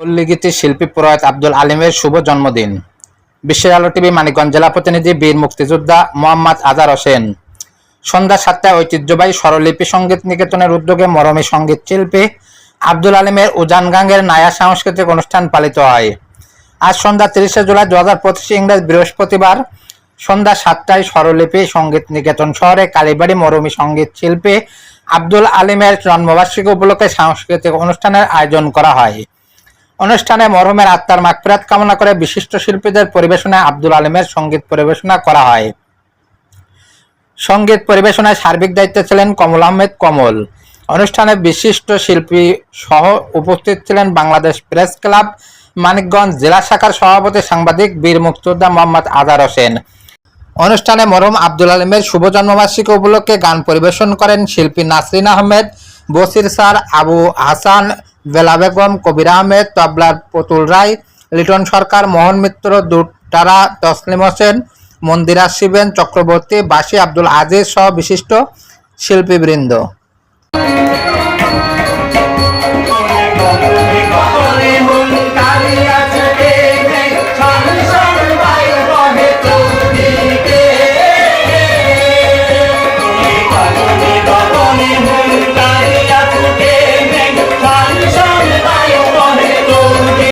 পল্লীগীতি শিল্পী প্রয়াত আব্দুল আলিমের শুভ জন্মদিন। বিশ্বের আলো টিভি মানিকগঞ্জ জেলা প্রতিনিধি বীর মুক্তিযোদ্ধা মোহাম্মদ আজার হোসেন। সন্ধ্যা সাতটায় ঐতিহ্যবাহী স্বরলিপি সংগীত নিকেতনের উদ্যোগে মরমী সংগীত শিল্পী আব্দুল আলিমের উজান গাঙ্গের নায়া সাংস্কৃতিক অনুষ্ঠান পালিত হয়। আজ সন্ধ্যা তিরিশে জুলাই দু হাজার পঁচিশ ইংরেজ বৃহস্পতিবার সন্ধ্যা সাতটায় স্বরলিপি সংগীত নিকেতন শহরে কালীবাড়ি মরমী সংগীত শিল্পী আব্দুল আলিমের জন্মবার্ষিকী উপলক্ষে সাংস্কৃতিক অনুষ্ঠানের আয়োজন করা হয়। অনুষ্ঠানে মরহুমের আত্মার মাগফিরাত কামনা করে বিশিষ্ট শিল্পীদের পরিবেশনায় আব্দুল আলিমের সংগীত পরিবেশনা করা হয়। সংগীত পরিবেশনায় সার্বিক দায়িত্বে ছিলেন কমল আহমেদ কমল। অনুষ্ঠানে বিশিষ্ট শিল্পী সহ উপস্থিত ছিলেন বাংলাদেশ প্রেস ক্লাব, মানিকগঞ্জ জেলা শাখার সভাপতি সাংবাদিক বীর মুক্তিযোদ্ধা মোহাম্মদ আজার হোসেন। অনুষ্ঠানে মরহুম আব্দুল আলিমের শুভ জন্মবার্ষিকী উপলক্ষে গান পরিবেশন করেন শিল্পী নাসরিন আহমেদ, বসির স্যার আবু হাসান বেলা বেগম কবির আহমেদ তবলার পুতুল রায়, লিটন সরকার, মোহন মিত্র, দুটারা তসলিম হোসেন, মন্দিরা শিবেন চক্রবর্তী, বাসি আব্দুল আজিজ সহ বিশিষ্ট শিল্পীবৃন্দ।